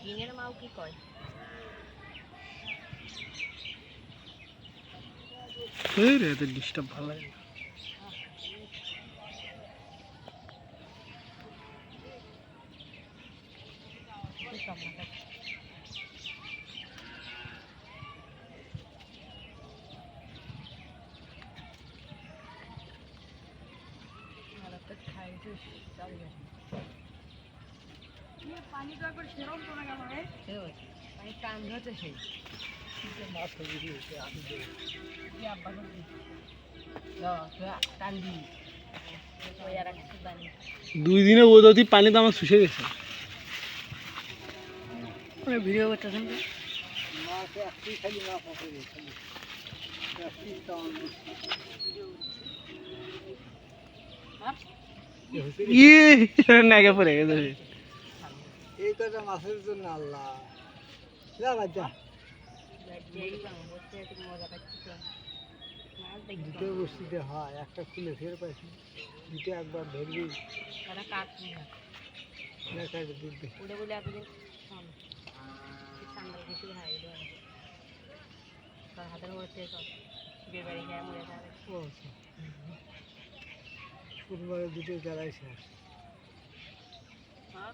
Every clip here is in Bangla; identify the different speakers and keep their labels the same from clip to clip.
Speaker 1: কিনের মাও কি কয়
Speaker 2: এই রে এত ডিস্টার্ব ভালো লাগে না।
Speaker 1: কি
Speaker 2: দুই দিনে বোধহয় পানি তো আমার শুষে গেছে।
Speaker 1: ওই ভিডিও করতেছেন তো? হ্যাঁ?
Speaker 2: ইয়ে নাকে পড়ে গেছে।
Speaker 3: এই মাছের জন্য আল্লাহ। যা বাচ্চা দুটো। বস্তিতে হয়, একটা খুলে ফের পাইছি। দুটো একবার ধরবি। ফুটবলের দুটো জ্বালাই শেষ
Speaker 1: হ্যাঁ?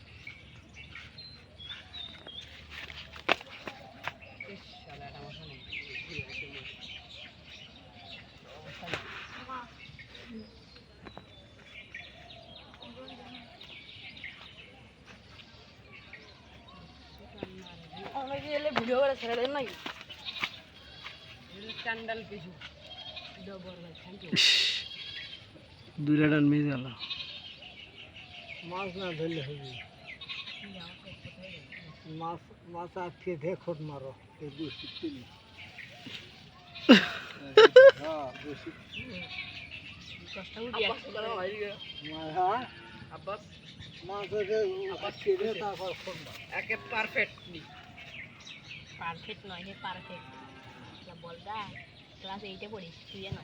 Speaker 1: অনেকে এলে ভিডিও করে ছেড়ে দেন নাকি স্যান্ডাল কিছু
Speaker 2: দুইটা ডান মেয়ে
Speaker 3: মাছ না ধরলে হবে। মাছ মাছ আটকে দিয়ে খোট মারো। এই বস্তি তুলি হ্যাঁ বস্তি
Speaker 1: কষ্ট উঠি আব্বাস
Speaker 3: মাছ আছে আটকে দিয়ে তারপর খোট মারো
Speaker 1: একে পারফেক্টলি পারফেক্ট নয়। হে পারফেক্ট ক্লাস এইটে পড়িস তুই না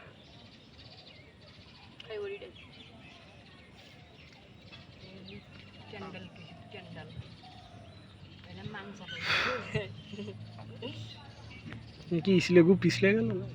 Speaker 1: কি
Speaker 2: ইসলেগু পিছলে গেল? না